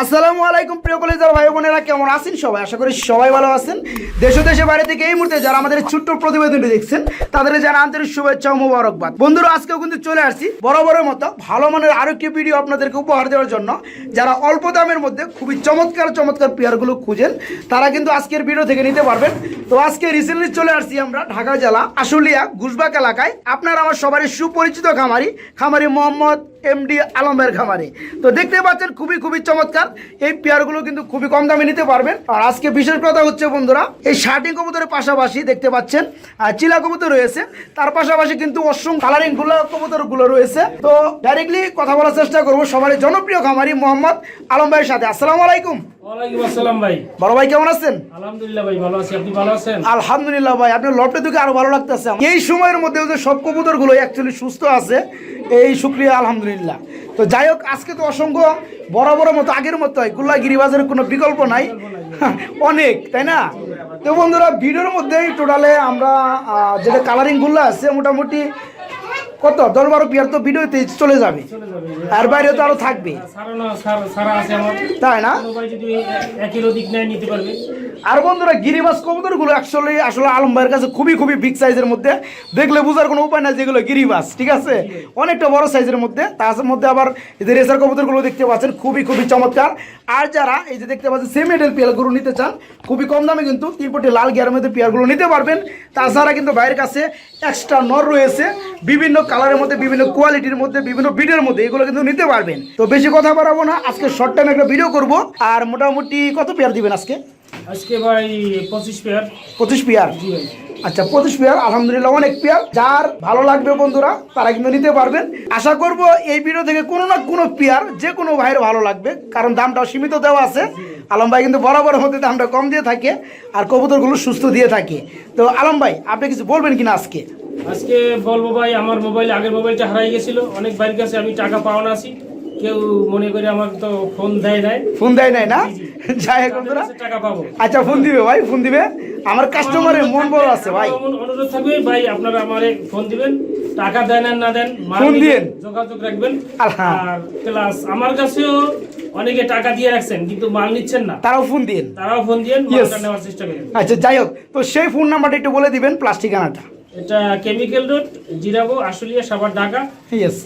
আসসালামু আলাইকুম প্রিয় কলেজার ভাই বোনেরা, কেমন আছেন সবাই? আশা করি সবাই ভালো আছেন। দেশ দেশে বাইরে থেকে এই মুহূর্তে যারা আমাদের ছোট্ট প্রতিবেদনটি দেখছেন, তাদের যারা আন্তরিক শুভেচ্ছা ও মোবারকবাদ। বন্ধুরা, আজকেও কিন্তু চলে আসছি বরাবরের মতো ভালো মানের আরও একটি ভিডিও আপনাদেরকে উপহার দেওয়ার জন্য। যারা অল্প দামের মধ্যে খুবই চমৎকার চমৎকার পেয়ারগুলো খুঁজেন, তারা কিন্তু আজকের ভিডিও থেকে নিতে পারবেন। তো আজকে রিসেন্টলি চলে আসছি আমরা ঢাকা জেলা আশুলিয়া গুজবাক এলাকায়। আপনার আমার সবারই সুপরিচিত খামারি খামারি মোহাম্মদ এমডি আলমের খামারে। তো দেখতে পাচ্ছেন, খুবই খুবই চমৎকার। এই পেয়ারগুলো কিন্তু খুবই কম দামে নিতে পারবেন। আর আজকে বিশেষ কথা হচ্ছে, বন্ধুরা, এই শার্টিং কবুতরের পাশাপাশি দেখতে পাচ্ছেন চিলা কবুতর রয়েছে। তার পাশাপাশি কিন্তু অসংখ্য কালারিংগুলো কবুতরগুলো রয়েছে। তো ডাইরেক্টলি কথা বলার চেষ্টা করব সবারই জনপ্রিয় খামারি মোহাম্মদ আলম ভাইয়ের সাথে। আসসালামু আলাইকুম। বড় ভাই কেমন আছেন? আলহামদুলিল্লাহ ভাই ভালো আছি। আপনি ভালো আছেন? আলহামদুলিল্লাহ ভাই আপনার লবটা দেখে আরও ভালো লাগতেছে এই সময়ের মধ্যে যে সব কবুতরগুলো অ্যাকচুয়ালি সুস্থ আছে এই শুক্রিয়া আলহামদুলিল্লাহ। তো যাই হোক আজকে তো অসংখ্য বড় বড় মতো আগের মতো হয়। গুল্লা গিরিবাজারের কোনো বিকল্প নাই। অনেক তাই না? তো বন্ধুরা ভিডিওর মধ্যেই টোটালে আমরা যেটা কালারিংগুলো আছে মোটামুটি কত? দশ বারো পিয়ার তো ভিডিওতে চলে যাবে। আর বাইরে তো আরও থাকবে। তাই না? আর বন্ধুরা গিরিবাস কবুতরগুলো অ্যাকচুয়ালি আসলে আলম ভাইয়ের কাছে খুবই খুবই বিগ সাইজের মধ্যে। দেখলে বোঝার কোনো উপায় নাই যেগুলো গিরিবাস ঠিক আছে? অনেকটা বড় সাইজের মধ্যে। তার মধ্যে আবার এই যে রেসার কবুতরগুলো দেখতে পাচ্ছেন খুবই খুবই চমৎকার। আর যারা এই যে দেখতে পাচ্ছেন সেম এডেল পেয়ার গরু নিতে চান খুবই কম দামে কিন্তু তিনপটি লাল গিয়ারের মধ্যে পেয়ারগুলো নিতে পারবেন। তাছাড়া কিন্তু ভাইয়ের কাছে এক্সট্রা নর রয়েছে। বিভিন্ন কালারের মধ্যে বিভিন্ন কোয়ালিটির মধ্যে বিভিন্ন বিডের মধ্যে এগুলো কিন্তু নিতে পারবেন। তো বেশি কথা বাড়াবো না আজকে শর্ট টাইম একটা ভিডিও করব। আর মোটামুটি কত পেয়ার দিবেন আজকে? আজকে ভাই পঁচিশ পেয়ার পঁচিশ পেয়ার আচ্ছা পঁচিশ পেয়ার আলহামদুলিল্লাহ অনেক পেয়ার যার ভালো লাগবে বন্ধুরা তারা কিন্তু নিতে পারবেন। আশা করব এই ভিডিও থেকে কোনো না কোনো পেয়ার যে কোনো ভাইয়ের ভালো লাগবে কারণ দামটাও সীমিত দেওয়া আছে। আলম ভাই কিন্তু বরাবর হতে দামটা কম দিয়ে থাকে আর কবুতরগুলো সুস্থ দিয়ে থাকে। তো আলম ভাই আপনি কিছু বলবেন কিনা আজকে? আজকে বলব ভাই আমার মোবাইল আগের মোবাইলটা হারাই গেছিল। অনেক বাড়ির কাছে আমি টাকা পাওয়া আছি কেউ মনে করে আমার তো ফোন দেয় নাই। ফোন দেয় নাই না? যাই বন্ধুরা। টাকা পাবো। আচ্ছা ফোন দিবে ভাই ফোন দিবে। আমার কাস্টমারের মন বড় আছে ভাই। অনুরোধ থাকবে ভাই আপনারা আমারে ফোন দিবেন। টাকা দেন আর না দেন ফোন যোগাযোগ রাখবেন। আর প্লাস আমার কাছেও অনেকে টাকা দিয়ে রাখছেন কিন্তু মাল নিচ্ছেন না। তারাও ফোন দিন তারাও ফোন মালটা নেওয়ার চেষ্টা করেন। আচ্ছা যাই হোক। তো সেই ফোন নাম্বারটা একটু বলে দিবেন প্লাস্টিক ঠিকানাটা। এটা chemical road Zirabo Ashulia Savar Dhaka. Yes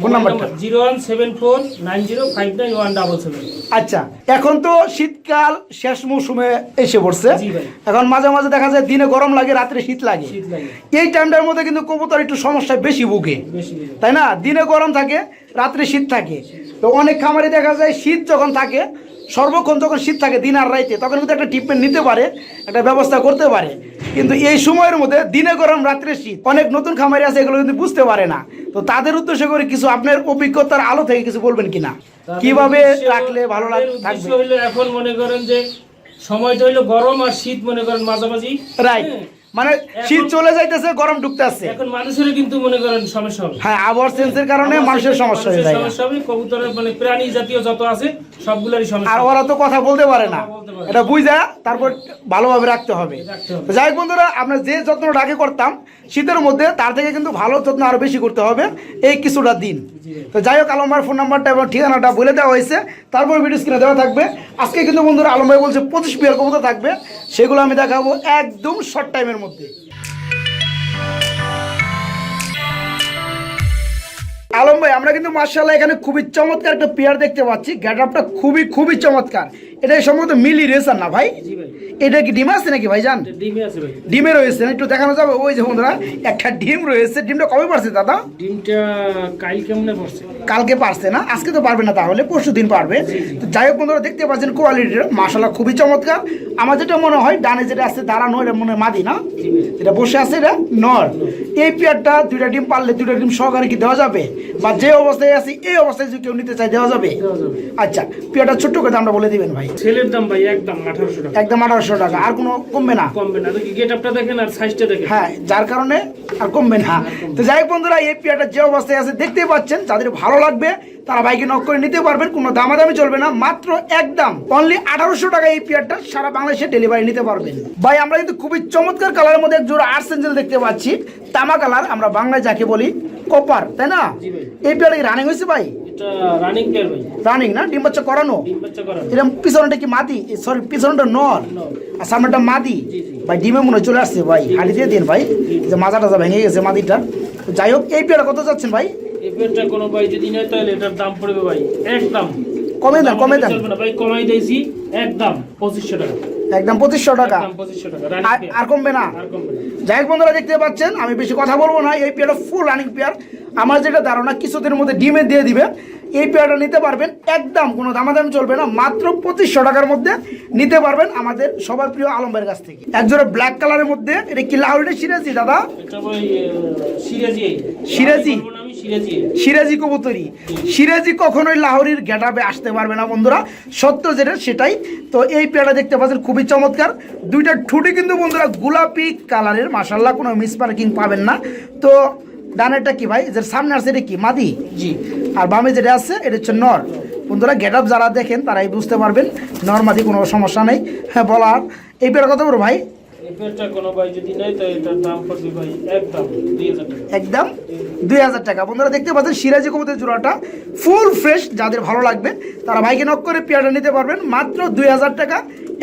phone নাম্বারটা zero one seven four nine zero five nine one double seven. আচ্ছা এখন তো শীতকাল শেষ মৌসুমে এসে পড়ছে। এখন মাঝে মাঝে দেখা যায় দিনে গরম লাগে রাত্রে শীত লাগে। এই টাইমটার মধ্যে কিন্তু কবুতর একটু সমস্যা বেশি ভুগে। তাই না? দিনে গরম থাকে রাত্রে শীত থাকে। তো অনেক খামারে দেখা যায় শীত যখন থাকে সর্বক্ষণ যখন শীত থাকে দিন আর রাইতে তখন কিন্তু একটা ট্রিটমেন্ট নিতে পারে একটা ব্যবস্থা করতে পারে। কিন্তু এই সময়ের মধ্যে দিনে গরম রাত্রে শীত অনেক নতুন খামারি আছে এগুলো কিন্তু বুঝতে পারে না। তো তাদের উদ্দেশ্য করে কিছু আপনার অভিজ্ঞতার আলো থেকে কিছু বলবেন কিনা? কীভাবে রাখলে ভালো লাগ- তাদের উদ্দেশ্য থাকবে হইল এখন মনে করেন যে সময়টা হইল গরম আর শীত মনে করেন মাঝামাঝি। রাইট হ্যাঁ। মানে শীত চলে যাইতেছে গরম ঢুকতে আসছে এখন মানুষের কিন্তু মনে করেন সমস্যা হবে। হ্যাঁ আবহাওয়ার চেঞ্জের কারণে মানুষের সমস্যা হয়ে যায়। সমস্যা হবে কবুতরের মানে প্রাণী জাতীয় যত আছে সবগুলোরই সমস্যা আর ওরা তো কথা বলতে পারে না। এটা বুঝা তারপর ভালোভাবে রাখতে হবে। যাই বন্ধুরা আমরা যে যত্নটা আগে করতাম শীতের মধ্যে তার থেকে কিন্তু ভালো যত্ন আরও বেশি করতে হবে এই কিছুটা দিন। তো যাই হোক আলম ফোন নাম্বারটা এবং ঠিকানাটা বলে দেওয়া হয়েছে। তারপর ভিডিও স্ক্রিনে দেওয়া থাকবে। আজকে কিন্তু বন্ধুরা আলম ভাই বলছে পঁচিশ পিয়ার কবুতর থাকবে। সেগুলো আমি দেখাবো একদম শর্ট টাইমের মধ্যে। মধ্যে আলম ভাই আমরা কিন্তু মার্শাল্লাহ এখানে খুবই চমৎকার একটা পেয়ার দেখতে পাচ্ছি। গ্যাট আপটা খুবই খুবই চমৎকার। এটা সম্ভবত মিলি রেসার না ভাই? এটা কি ডিম আছে নাকি ভাই জান? ডিমে রয়েছে? একটু দেখানো যাবে? ওই যে বন্ধুরা একটা ডিম রয়েছে। ডিমটা কবে পারছে দাদা? ডিমটা কাইল কেমনে পড়ছে কালকে পারছে না আজকে তো পারবে না তাহলে পরশু দিন পারবে। তো যাই হোক বন্ধুরা দেখতে পাচ্ছেন কোয়ালিটির মাসালা খুবই চমৎকার। আমার যেটা মনে হয় ডানে যেটা আছে দাঁড়ানো এটা মনে হয় মাদি না? এটা বসে আছে এটা নর। এই পেয়ারটা দুইটা ডিম পারলে দুইটা ডিম সহকারে কি দেওয়া যাবে? বা যে অবস্থায় আছি এই অবস্থায় যদি কেউ নিতে চাই দেওয়া যাবে? আচ্ছা পিয়াটা ছোট্ট করে দামটা বলে দিবেন ভাই। ছেলের দাম ভাই একদম আঠারোশো টাকা। একদম আঠারোশো টাকা আর কোনো কমবে না। কমবে না। গেট আপটা দেখেন আর সাইজটা দেখেন। হ্যাঁ যার কারণে আর কমবে না। তো যাই বন্ধুরা এই পিয়াটা যে অবস্থায় আছে দেখতেই পাচ্ছেন যাদের ভালো লাগবে তারা বাইকে নক করে নিতে পারবেন কোনো দামাদামি চলবে না মাত্র একদম অনলি আঠারোশো টাকা এই পেয়ারটা সারা বাংলাদেশে ডেলিভারি নিতে পারবেন। ভাই আমরা কিন্তু খুবই চমৎকার কালারের মধ্যে এক জোড়া আর্টস এঞ্জেল দেখতে পাচ্ছি। তামা কালার আমরা বাংলায় যাকে বলি কপার তাই না। এই পেয়ারটা রানিং হয়েছে ভাই? রানিং রানিং না? ডিম বাচ্চা করানো? ডিম বাচ্চা এরকম পিছনটা কি মাদি সরি পিছনটা নর। নর। আর সামনেটা মাদি। ভাই ডিমে মনে চলে আসছে ভাই। দিয়ে দিন ভাই। যে মাজা টাজা ভেঙে গেছে মাদিটা যাই হোক এই পেয়ারা কত যাচ্ছেন ভাই? এই পেয়ারটা কোনো ভাই যদি নেয় তাহলে এটার দাম পড়বে ভাই একদম। কমে দাম কমে দাম চলবে না ভাই কমাই দিয়েছি একদম পঁচিশশো টাকা। একদম পঁচিশশো টাকা। পঁচিশশো টাকা আর- কমবে না। আর কমবে না। যাই হোক বন্ধুরা দেখতে পাচ্ছেন আমি বেশি কথা বলব না এই পেয়ারটা ফুল রানিং পেয়ার আমার যেটা ধারণা কিছুদিনের মধ্যে ডিমে দিয়ে দিবে। এই পেয়ারটা নিতে পারবেন একদম কোনো দামাদাম চলবে না মাত্র পঁচিশশো টাকার মধ্যে নিতে পারবেন আমাদের সবার প্রিয় আলমবাইয়ের কাছ থেকে। একজোড়া ব্ল্যাক কালারের মধ্যে এটা কি লাউরিটা সিরাজি দাদা? সিরাজি। সিরাজি? কবুতরি সিরাজি। কখনোই লাহোরির গেটাপে আসতে পারবে না বন্ধুরা সত্য যেটা সেটাই। তো এই পেয়ারটা দেখতে পাচ্ছেন খুবই চমৎকার। দুইটা ঠুটি কিন্তু বন্ধুরা গোলাপি কালারের মাসাল্লাহ কোনো মিস পার্কিং পাবেন না। তো ডানেরটা কি ভাই? যে সামনে আসছে এটা কি? মাদি? জি। আর বামে যেটা আছে এটা হচ্ছে নর। বন্ধুরা গেট আপ যারা দেখেন তারাই বুঝতে পারবেন নর মাদি কোনো সমস্যা নেই। হ্যাঁ বলার। এই পেয়ার কত বড় ভাই? একদম দুই হাজার টাকা। বন্ধুরা দেখতে পাচ্ছেন সিরাজি কবুতরের জোড়াটা ফুল ফ্রেশ যাদের ভালো লাগবে তারা ভাইকে নক করে পেয়ারটা নিতে পারবেন। মাত্র দুই হাজার টাকা।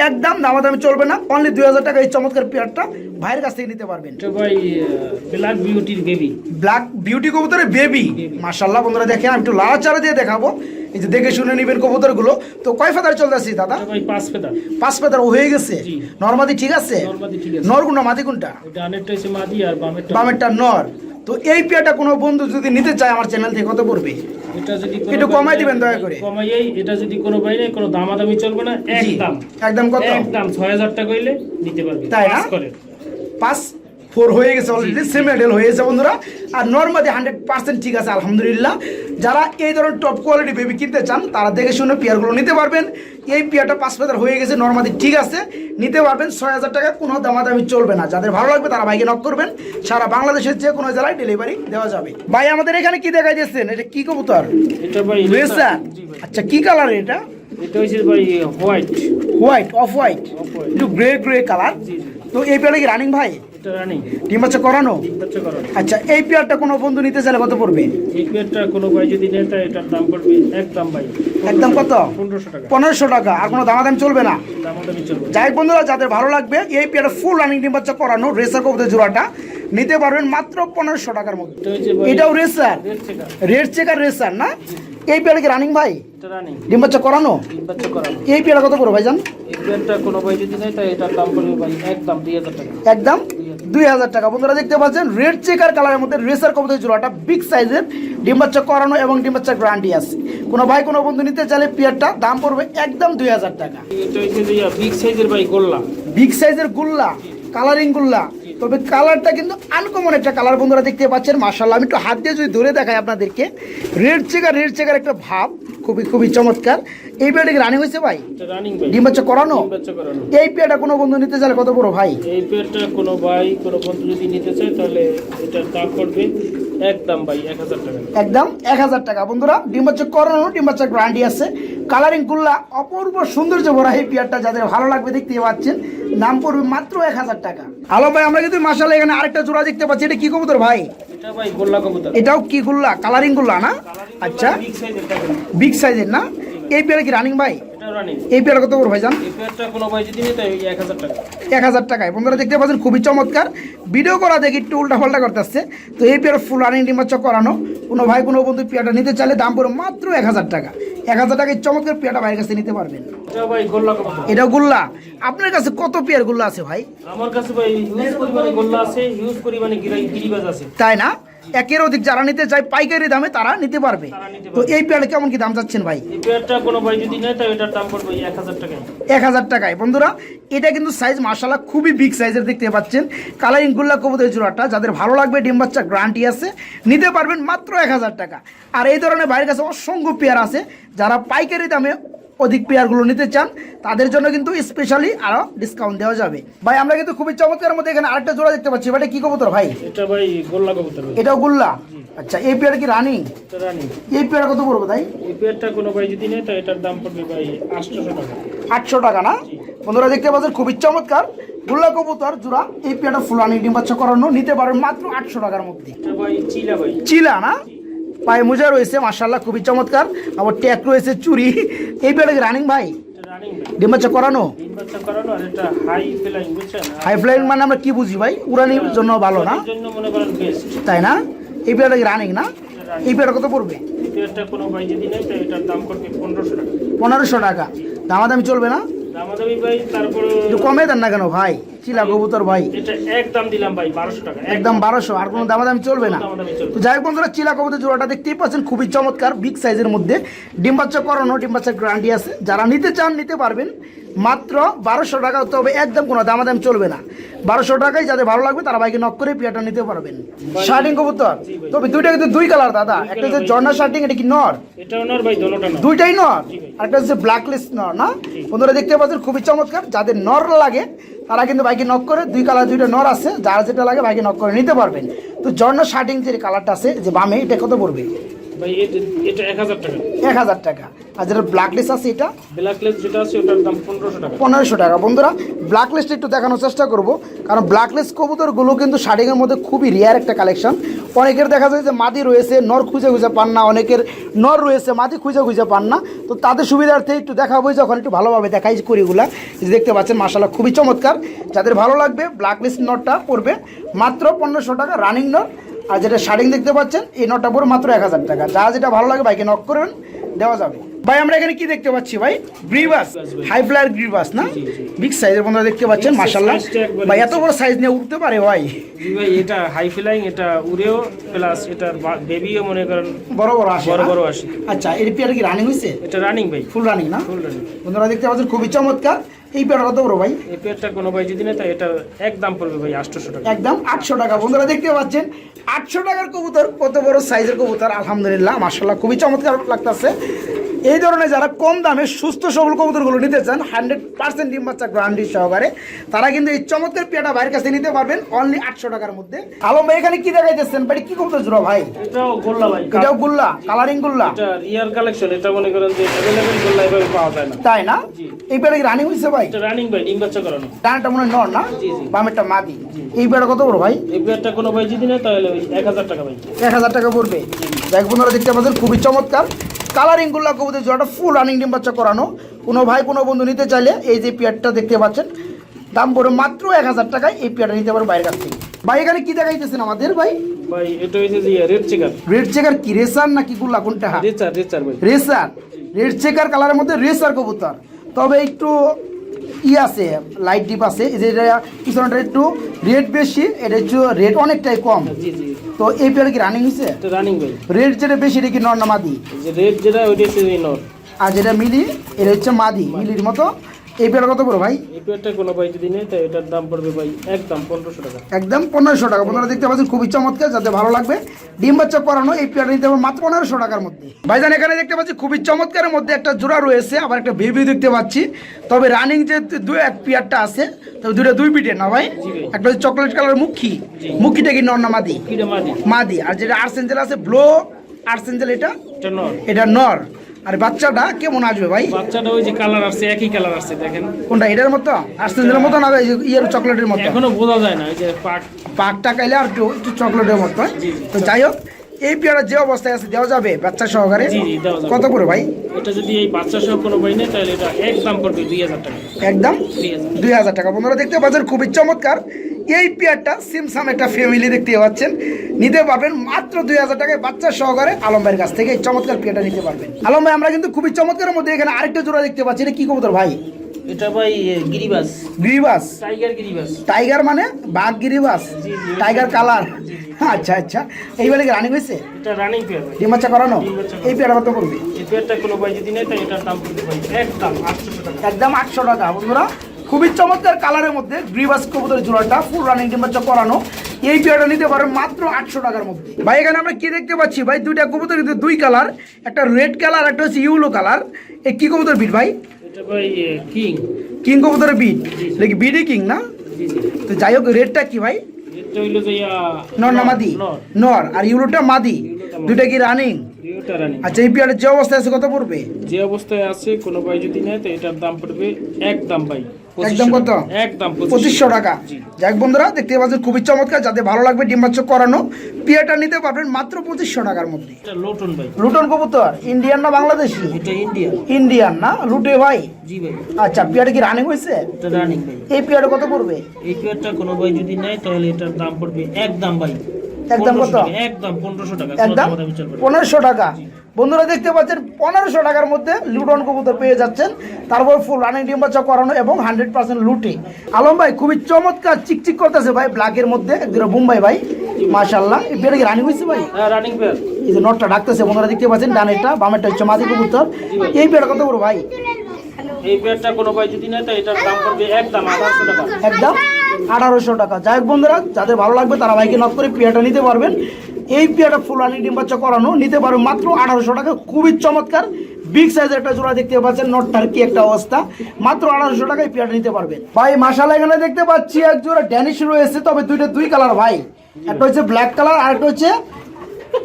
একদম দামাদামি চলবে না। অনলি দুই হাজার টাকা এই চমৎকার পেয়ারটা ভাইয়ের কাছ থেকে নিতে পারবেন। ভাই ব্ল্যাক বিউটির বেবি ব্ল্যাক বিউটি কবুতরের বেবি মাশাল্লাহ বন্ধুরা দেখেন আমি একটু লাড়াচাড়া দিয়ে দেখাবো। এই যে দেখে শুনে নেবেন কবুতরগুলো। তো কয় ফেদার চলতে আসছি দাদা ভাই পাঁচ ফেদার। পাঁচ ফেদার হয়ে গেছে। নর্মাদি ঠিক আছে? নর কোনটা মাদি কোনটা? এটা হচ্ছে মাদি আর বামেরটা। বামেরটা নর। তো এই পেয়াটা কোনো বন্ধু যদি নিতে চায় আমার চ্যানেল থেকে কত পড়বে? এটা যদি একটু কমাই দিবেন দয়া করে। কমাইয়েই এটা যদি কোনো ভাই নেই কোনো দামাদামি চলবে না একদম। একদম কত? একদম ছয় হাজার টাকা হইলে নিতে পারবে। তাই না? করে। পাঁচ ফোর হয়ে গেছে অলরেডি সেম মেডেল হয়ে গেছে বন্ধুরা। আর নর্মালি হান্ড্রেড পার্সেন্ট ঠিক আছে আলহামদুলিল্লাহ। যারা এই ধরনের টপ কোয়ালিটি বেবি কিনতে চান তারা দেখে শুনে পেয়ারগুলো নিতে পারবেন। এই পেয়ারটা পাঁচ ফেদার হয়ে গেছে নর্মালি ঠিক আছে। নিতে পারবেন ছয় হাজার টাকা কোনো দামাদামি চলবে না। যাদের ভালো লাগবে তারা ভাইকে নক করবেন। সারা বাংলাদেশের যে কোনো জেলায় ডেলিভারি দেওয়া যাবে। ভাই আমাদের এখানে কি দেখাই দিচ্ছেন এটা কি কবুতর? আচ্ছা কি কালার এটা? এটা হচ্ছে ভাই হোয়াইট হোয়াইট অফ হোয়াইট। একটু গ্রে গ্রে কালার তো এই পেয়ারটা কি রানিং ভাই? এটা রানিং ডিম বাচ্চা করানো? বাচ্চা করো আচ্ছা এই পেয়ারটা কোনো বন্ধু নিতে চাইলে কত পড়বে? এই পেয়ারটা কোনো ভাই যদি নেয় তাহলে এটার দাম পড়বে একদম ভাই। একদম কত? পনেরোশো টাকা। পনেরোশো টাকা। আর কোনো দামাদাম চলবে না? দামাদামি চলবে যাই বন্ধুরা যাদের ভালো লাগবে এই পেয়ারটা ফুল রানিং ডিম বাচ্চা করানো রেসার কবুতর জোড়াটা। নিতে পারবেন মাত্র পনেরোশো টাকার মধ্যে। এটাও রেসার রেড চেকার রেসার না? এই পেয়ারটা কি রানিং ভাই? ডিম বাচ্চা করানো? এই কত এই পেয়ারটা কোনো ভাই যদি নেয় তাহলে এটার দাম পড়বে ভাই একদম দুই হাজার টাকা। একদম? দুই হাজার টাকা। বন্ধুরা দেখতে পাচ্ছেন রেড চেকার কালারের মধ্যে রেসার কবুতর জোড়াটা বিগ সাইজের ডিম বাচ্চা করানো এবং ডিম্বাচ্চা গ্রান্টি আছে। কোনো ভাই কোনো বন্ধু নিতে চাইলে পেয়ারটা দাম পড়বে একদম দুই হাজার টাকা। বিগ সাইজের ভাই গোল্লা। বিগ সাইজের গুল্লা কালারিং গুল্লা। তবে কালারটা কিন্তু আনকমন একটা কালার বন্ধুরা দেখতে পাচ্ছেন মার্শাল্লাহ আমি একটু হাত দিয়ে যদি ধরে দেখাই আপনাদেরকে রেড চেকার রেড চেকার একটা ভাব খুবই খুবই চমৎকার। এই পেয়ারটা কি রানিং হয়েছে ভাই? এটা ডিম বাচ্চা করানো? তিন বাচ্চা করানো। এই পেয়ারটা কোনো বন্ধু নিতে চাইলে কত বড় ভাই? এই পেয়ারটা কোনো ভাই কোনো বন্ধু যদি নিতে চায় তাহলে এটার দাম পড়বে একদম ভাই টাকা। একদম বন্ধুরা করানো আছে। কালারিং অপূর্ব সৌন্দর্য ভরা এই পেয়ারটা যাদের ভালো লাগবে দেখতে পাচ্ছেন পড়বে মাত্র এক হাজার টাকা। হ্যালো ভাই আমরা কিন্তু এখানে আরেকটা জোড়া দেখতে পাচ্ছি। এটা কি কবুতর ভাই? এটা ভাই গোল্লা কবুতর। এটাও কি গুল্লা কালারিং গুল্লা না? আচ্ছা। বিগ সাইজের না? এই পেয়ারা কি রানিং ভাই? এই পেয়ারা কত ভাইজান? এক হাজার টাকায়। বন্ধুরা দেখতে পাচ্ছেন খুবই চমৎকার। ভিডিও করা দেখি একটু উল্টা করতেছে তো এই পেয়ার ফুল রানিং ডিমাচ্ছ করানো। কোনো ভাই কোনো বন্ধু পেয়ারটা নিতে চাইলে দাম পড়ে মাত্র এক হাজার টাকা। এক হাজার টাকায় চমৎকার পেয়ারটা ভাইয়ের কাছে নিতে পারবেন। এটা গোল্লা গুল্লা। আপনার কাছে কত পেয়ার গুল্লা আছে ভাই? আমার কাছে ভাই হিউজ পরিমাণে গোল্লা আছে হিউজ পরিমাণে গিরিবাজ আছে। তাই না? একের অধিক যারা নিতে চায় পাইকারি দামে তারা নিতে পারবে। তো এই পেয়ারটা কেমন কি দাম চাচ্ছেন ভাই? এক হাজার টাকায়। বন্ধুরা এটা কিন্তু সাইজ মার্শাল্লাহ খুবই বিগ সাইজের দেখতে পাচ্ছেন। কালারিং গুল্লা কবুতর জোড়াটা যাদের ভালো লাগবে ডিম বাচ্চা গ্রান্টি আছে নিতে পারবেন মাত্র এক হাজার টাকা। আর এই ধরনের বাইরের কাছে অসংখ্য পেয়ার আছে যারা পাইকারি দামে অধিক পেয়ারগুলো নিতে চান তাদের জন্য কিন্তু স্পেশালি আরও ডিসকাউন্ট দেওয়া যাবে। ভাই আমরা কিন্তু খুবই চমৎকার মধ্যে এখানে আরেকটা জোড়া দেখতে পাচ্ছি। এটা কি কবুতর ভাই? এটা ভাই গোল্লা কবুতর এটাও গুল্লা? আচ্ছা এই পেয়ার কি রানিং? এই পেয়ার কত পড়বে তাই এই পেয়ারটা কোনো ভাই যদি নেয় এটার দাম পড়বে ভাই আটশোশো টাকা। আটশো টাকা না? বন্ধুরা দেখতে পাচ্ছেন খুবই চমৎকার। গুল্লা কবুতর জোড়া এই পেয়ারটা ফুলানি ডিম বাচ্চা করানো নিতে পারেন মাত্র আটশো টাকার মধ্যে। চিলা ভাই। চিলা না? পায়ে মোজা রয়েছে মার্শাল্লাহ খুবই চমৎকার। আবার ট্যাক রয়েছে চুরি এই পেয়ারটা রানিং ভাই? ডিম বাচ্চা করানো? হাই ফ্লাইং মানে আমরা কি বুঝি ভাই? উড়ানির জন্য ভালো না? তাই না? এই রানিং না? এই পেয়ারটা কত পড়বে? পনেরোশো টাকা। দামাদামি চলবে না? কমে দেন না কেন ভাই? চিলা কবুতর ভাই? এটা একদম দিলাম ভাই বারোশো টাকা একদম। বারোশো আর কোনো দামাদামি চলবে না। তো যাই হোক বন্ধুরা চিলা কবুতর জোড়াটা দেখতেই পাচ্ছেন খুবই চমৎকার বিগ সাইজের মধ্যে। ডিম বাচ্চা করানো ডিম বাচ্চার গ্যারান্টি আছে। যারা নিতে চান নিতে পারবেন। মাত্র বারোশো টাকা তবে একদম কোনো দামাদাম চলবে না। বারোশো টাকায় যাদের ভালো লাগবে তারা বাইকে নক করে পিয়াটা নিতে পারবেন। শার্টিং কবুতর। তবে দুইটা কিন্তু দুই কালার দাদা। একটা হচ্ছে ঝর্ণা শার্টিং এটা কি নর? দুইটাই নর। আর একটা হচ্ছে ব্ল্যাকলিস্ট নর না? বন্ধুরা দেখতে পাচ্ছেন খুবই চমৎকার। যাদের নর লাগে তারা কিন্তু বাইকে নক করে, দুই কালার দুইটা নর আছে, যার যেটা লাগে বাইকে নক করে নিতে পারবেন। তো জর্ন শার্টিং যে কালারটা আছে, যে বামে, এটা কত পড়বে? ভাই এটা- এটা এক হাজার টাকা। এক হাজার টাকা। আর যেটা ব্ল্যাকলিস্ট আছে এটা? ব্ল্যাকলেস যেটা আছে ওটার দাম পনেরোশো টাকা। পনেরোশো টাকা। বন্ধুরা ব্ল্যাকলিস্ট একটু দেখানোর চেষ্টা করব। কারণ ব্ল্যাকলিস্ট কবুতরগুলো কিন্তু শার্টিংয়ের মধ্যে খুবই রেয়ার একটা কালেকশন অনেকের দেখা যায় যে মাদি রয়েছে নর খুঁজে খুঁজে পান না। অনেকের নর রয়েছে মাদি খুঁজে খুঁজে পান না। তো তাদের সুবিধার্থে একটু দেখাবো যখন একটু ভালোভাবে দেখাই করি এগুলা। দেখতে পাচ্ছেন মাসাল্লাহ খুবই চমৎকার। যাদের ভালো লাগবে ব্ল্যাকলিস্ট নটটা পড়বে মাত্র পনেরোশো টাকা রানিং নট আর যেটা শার্টিং দেখতে পাচ্ছেন এই নটটা পড়বে মাত্র এক হাজার টাকা। যা যেটা ভালো লাগে বাইকে নক করবেন দেওয়া যাবে। ভাই আমরা এখানে কি দেখতে পাচ্ছি ভাই? গ্রিবাস হাই ফ্লায়ার গ্রিবাস না? বিগ সাইজের বন্ধুরা দেখতে পাচ্ছেন একবারে ভাই এত বড় সাইজ নিয়ে উঠতে পারে ভাই? ভাই এটা হাই ফ্লাইং এটা উড়েও প্লাস এটার বেবিও মনে করেন বড় বড় আসে বড় বড় আসে। আচ্ছা এর পেয়ারা কি রানিং হয়েছে এটা রানিং ভাই। ফুল রানিং না? ফুল রানিং বন্ধুরা দেখতে পাচ্ছেন খুবই চমৎকার। এই পেট কত বড় ভাই? এই পেয়ারটা কোনো ভাই যদি না এটা এক দাম পড়বে ভাই আটশোশো টাকা। একদম আটশো টাকা। বন্ধুরা দেখতে পাচ্ছেন আটশো টাকার কবুতর কত বড় সাইজের কবুতর আলহামদুলিল্লাহ মার্শাল্লাহ খুবই চমৎকার লাগতেছে। এই ধরনের যারা কম দামে সুস্থ সবল কবুতরগুলো নিতে চান হান্ড্রেড পার্সেন্ট ডিম বাচ্চা গ্রান্ডি সহকারে তারা কিন্তু এই চমৎকার পেয়াটা ভাইয়ের কাছে নিতে পারবেন অনলি আটশো টাকার মধ্যে। আলম ভাই এখানে কি দেখাইতেছেন? ভাই কি কবুতর জোড়া ভাই? এটাও গোল্লা ভাই এটাও গুল্লা কালারিং গুল্লা? এটা রিয়ার কালেকশন এটা মনে করেন যে গোল্লা এভাবে পাওয়া যায় না। তাই না? এই পেয়ারা কি রানিং হয়েছে ভাই? এটা রানিং ভাই ডিম বাচ্চা করানো। ডানাটা মনে নর না? জি, জি। বামেরটা মাদি। এই পেয়ারা কত বড় ভাই? এই পেয়ারটা কোনো ভাই যদি নেয় তাহলে ওই এক হাজার টাকা ভাই। এক হাজার টাকা পড়বে। দেখ বন্ধুরা দেখতে পাচ্ছেন খুবই চমৎকার। কালারিং গুল্লা কবুতর জোড়াটা ফুল রানিং ডিম বাচ্চা করানো। কোনো ভাই কোনো বন্ধু নিতে চাইলে এই যে পেয়ারটা দেখতে পাচ্ছেন দাম পড়ে মাত্র এক হাজার টাকায় এই পেয়ারটা নিতে পারো বাইরের কাছ থেকে। ভাই এখানে কি দেখাইতেছেন আমাদের ভাই? ভাই এটা হইছে যে রেড চেকার রেড চেকার কি? রেসার নাকি গুল্লা কোনটা? রেসার রেসার ভাই। রেসার। রেড চেকার কালারের মধ্যে রেসার কবুতর। তবে একটু ই আছে লাইট ডিপ আছে এই যে এটা পিছনটা একটু রেট বেশি এটা একটু রেট অনেকটাই কম। তো এই পেয়ার কি রানিং হয়েছে রেট রানিং যেটা বেশি এটা কি নর না মাদি? রেট যেটা ওইটা আর যেটা মিলি এটা হচ্ছে মাদি মিলির মতো। এই পেয়ার কত বড় ভাই? এই পেয়ারটা কোনো ভাই যদি নেয় তো এটার দাম পড়বে ভাই একদম পনেরোশো টাকা। একদম পনেরোশো টাকা। পনেরো দেখতে পাচ্ছেন খুবই চমৎকার যাতে ভালো লাগবে। ডিম বাচ্চা করানো এই পেয়ার নিতে হবে মাত্র পনেরোশো টাকার মধ্যে। ভাইজান এখানে দেখতে পাচ্ছি খুবই চমৎকারের মধ্যে একটা জোড়া রয়েছে আবার একটা বেবি দেখতে পাচ্ছি। তবে রানিং যে দু এক পেয়ারটা আছে তবে দুটো দুই পিঠের না ভাই? একটা হচ্ছে চকলেট কালার মুখী। মুখিটা কি নর না মাদি? মাদি। আর যেটা আর্সেঞ্জেল আছে ব্লো আর্সেঞ্জেল এটা? এটা নর। আর বাচ্চাটা কেমন আসবে ভাই? বাচ্চাটা ওই যে কালার আসছে একই কালার আসছে দেখেন। কোনটা এটার মতো? আর্সেঞ্জেলের মতো না এই যে ইয়ের চকলেটের মতো? এখনও বোঝা যায় না এই যে পাক পাকটা খাইলে আর একটু চকলেটের মতো। হয়। তো যাই হোক এই পেয়ারা যে অবস্থায় আছে দেওয়া যাবে বাচ্চা সহকারে। কত করে ভাই? এটা যদি এই বাচ্চা সহ কোনো ভাই নেয় তাহলে এটা এক দাম পড়বে দুই হাজার টাকা। একদম? দুই হাজার। টাকা। বন্ধুরা দেখতে পাচ্ছেন খুবই চমৎকার। এই পেয়ারটা সিমসাম একটা ফ্যামিলি দেখতে পাচ্ছেন। নিতে পারবেন মাত্র দুই হাজার টাকায় বাচ্চা সহকারে আলম ভাইয়ের কাছ থেকে। এই চমৎকার পেয়ারটা নিতে পারবেন। আলম ভাই আমরা কিন্তু খুবই চমৎকারের মধ্যে এখানে আরেকটা জোড়া দেখতে পাচ্ছি। এটা কি কবুতর ভাই? এটা ভাই গিরিবাস। গ্রিবাস? টাইগার গিরিবাস। টাইগার মানে? বাঘ গিরিবাস। Tiger colour. আচ্ছা আচ্ছা। এইবারে কি রানিং হয়েছে? এটা রানিং পেয়ার ভাই। ডিম বাচ্চা করানো? এই পেয়ারটা কত পড়বে এই পেয়ারটা কোনো ভাই যদি নেয় তাহলে এটার দাম পড়বে ভাই একদম আটশোশো টাকা। একদম আটশো টাকা। বন্ধুরা খুবই চমৎকার কালারের মধ্যে গ্রিবাস কবুতর জোড়াটা ফুল রানিং ডিম বাচ্চা করানো। এই পেয়ারটা নিতে পারেন মাত্র আটশো টাকার মধ্যে। ভাই এখানে আমরা কি দেখতে পাচ্ছি? ভাই দুইটা কবুতর কিন্তু দুই কালার একটা রেড কালার একটা হচ্ছে ইউলো কালার। এই কি কবুতর বিট ভাই? কিং। কিং কবুতরের বিট এটা কি বিডি কিং না? তো যাই হোক রেডটা কি ভাই? নর না মাদি? নর। আর ইউলোটা মাদি? কি রানিং রানিং আচ্ছা এই পেয়ারের যে অবস্থায় আছে কত পড়বে? যে অবস্থায় আছে কোনো ভাই যদি নেয় তো এটার দাম পড়বে এক দাম ভাই। একদম কত? একদম পঁচিশশো টাকা। যাক বন্ধুরা দেখতে পাচ্ছেন খুবই চমৎকার যাতে ভালো লাগবে ডিম করানো। পিয়াটা নিতে পারবেন মাত্র পঁচিশশো টাকার মধ্যে। লোটন কবুতর ইন্ডিয়ান না বাংলাদেশি? India Indian. না? লুটে ভাই? আচ্ছা পিয়াটা কি রানিং হয়েছে? এই পিয়াটা কত পড়বে? এই পেয়ারটা কোনো ভাই যদি নেয় তাহলে এটার দাম পড়বে একদম ভাই। একদম কত? একদম পনেরোশো টাকা। একদম? দামাদামি চলবে না। পনেরোশো টাকা। বন্ধুরা দেখতে পাচ্ছেন পনেরোশো টাকার মধ্যে লুটন কবুতর পেয়ে যাচ্ছেন। তারপর ফুল রানিং ডিম বাচ্চা করানো এবং হান্ড্রেড পার্সেন্ট লুটে। আলম ভাই খুবই চমৎকার চিকচিক করতেছে ভাই ব্ল্যাকের মধ্যে একদিন মুম্বাই ভাই মাশাল্লাহ এই বিয়েটা কি রানিং হয়েছে ভাই? হ্যাঁ রানিং পেয়ার এই যে নটটা ডাকতেছে বন্ধুরা দেখতে পাচ্ছেন ডানেরটা বামেরটা হচ্ছে মাদি কবুতর। এই বিয়েটা কত বড় ভাই? এই পেয়ারটা কোনো ভাই যদি নেয় এটার দাম পড়বে একদম আঠারোশো টাকা। একদম? আঠারোশো টাকা। যাই হোক বন্ধুরা যাদের ভালো লাগবে তারা ভাইকে নক করে পিয়াটা নিতে পারবেন। এই পিয়াটা ফুলানি ডিম বাচ্চা করানো নিতে পারবেন মাত্র আঠারোশো টাকা। খুবই চমৎকার। বিগ সাইজের একটা জোড়া দেখতে পাচ্ছেন নটটার কি একটা অবস্থা। মাত্র আঠারোশো টাকায় পিয়াটা নিতে পারবেন। ভাই মাসালা এখানে দেখতে পাচ্ছি এক জোড়া ড্যানিশ রয়েছে তবে দুইটা দুই কালার ভাই। একটা হচ্ছে ব্ল্যাক কালার আর একটা হচ্ছে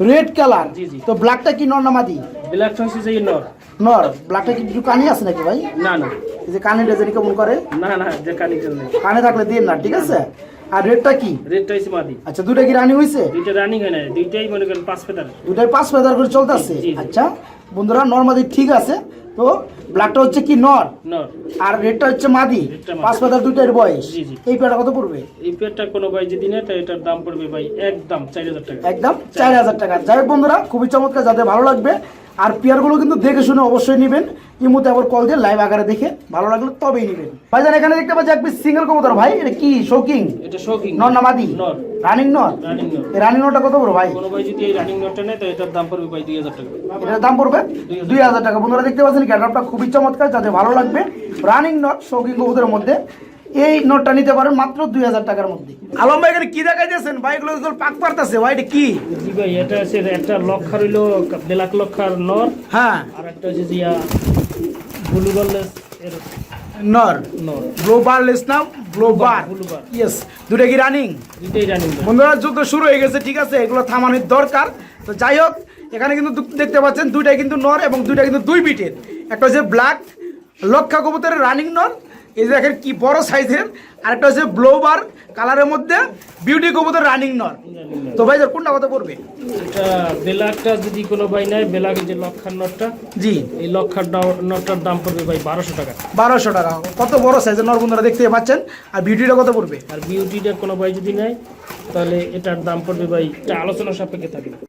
রেড কালার। তো ব্ল্যাকটা কি নর না মাদি? ব্ল্যাকটা হচ্ছে যে নর নর ব্ল্যাকটা কি একটু কানি আছে নাকি ভাই? না না। এই যে কানে ডেজারি কেমন করে? না না যে কানে থাকলে দিন না ঠিক আছে? আর রেডটা কি? রেডটা হচ্ছে মাদি। আচ্ছা দুটা কি রানি রানিং হয় না দুইটাই মনে করেন পাঁচ ফেদার দুটাই পাঁচ হাজার করে চলতেছে। আচ্ছা বন্ধুরা নর্মাদি ঠিক আছে তো ব্ল্যাকটা হচ্ছে কি নর? নর। আর রেডটা হচ্ছে মাদি। পাঁচ হাজার দুইটার বয়স। এই পেয়ারটা কত পড়বে? এই পেয়ারটা কোনো ভাই যদি নেয় এটার দাম পড়বে ভাই একদম চার হাজার টাকা। একদম চার হাজার টাকা। যাই বন্ধুরা খুবই চমৎকার যাদের ভালো লাগবে আর পেয়ারগুলো কিন্তু দেখে শুনে অবশ্যই নেবেন। ইমুতে আবার কল দিয়ে লাইভ আকারে দেখে ভালো লাগলে তবেই নেবেন। ভাইজান এখানে দেখতে পাচ্ছি এক পিস সিঙ্গেল কবুতর। ভাই এটা কি? শৌকিং এটা শৌকিং নর না মাদি? নর। রানিং নর? রানিং নর। এই রানিং নরটা কত বড় ভাই? কোনো ভাই যদি এই রানিং নটটা নেয় তাহলে এটার দাম পড়বে ভাই দুই হাজার টাকা। এটার দাম পড়বে? দুই হাজার টাকা। বন্ধুরা দেখতে পাচ্ছেন গ্যাটআপটা খুবই চমৎকার। যাতে ভালো লাগবে রানিং নট শৌখিন কবুতরের মধ্যে। এই নোটটা নিতে পারেন মাত্র দুই হাজার টাকার মধ্যে। আলম ভাই এখানে কি দেখাইতেছেন? ভাই এগুলো পাক পারতেছে ভাই এটা কি? জি ভাই এটা হচ্ছে একটা লক্ষার হইল বেলাক লক্ষার নর হ্যাঁ। আর একটা হচ্ছে জিয়া ব্লু বললেস এর নর। না। ইয়েস দুটা কি রানিং দুইটাই রানিং বন্ধুরা যুদ্ধ শুরু হয়ে গেছে ঠিক আছে? এগুলো থামানোর দরকার। তো যাই হোক এখানে কিন্তু দেখতে পাচ্ছেন দুইটাই কিন্তু নর এবং দুইটা কিন্তু দুই বিটের। একটা হচ্ছে ব্ল্যাক লক্ষা কবুতরের রানিং নর এই যে দেখেন কি বড় সাইজের আর একটা হচ্ছে ব্লোবার কালারের মধ্যে বিউটি কবুতর রানিং নর তো ভাই কোনটা কত পড়বে এটা বেলাকটা যদি কোনো ভাই নেয় বেলাকের যে লক্ষার নটটা জি। এই লক্ষার নটটার দাম পড়বে ভাই বারোশো টাকা। বারোশো টাকা। কত বড় সাইজের নর বন্ধুরা দেখতে পাচ্ছেন? আর বিউটিটা কত পড়বে? আর বিউটিটা কোনো ভাই যদি নেয় তাহলে এটার দাম পড়বে ভাই এটা আলোচনা সাপেক্ষে থাকে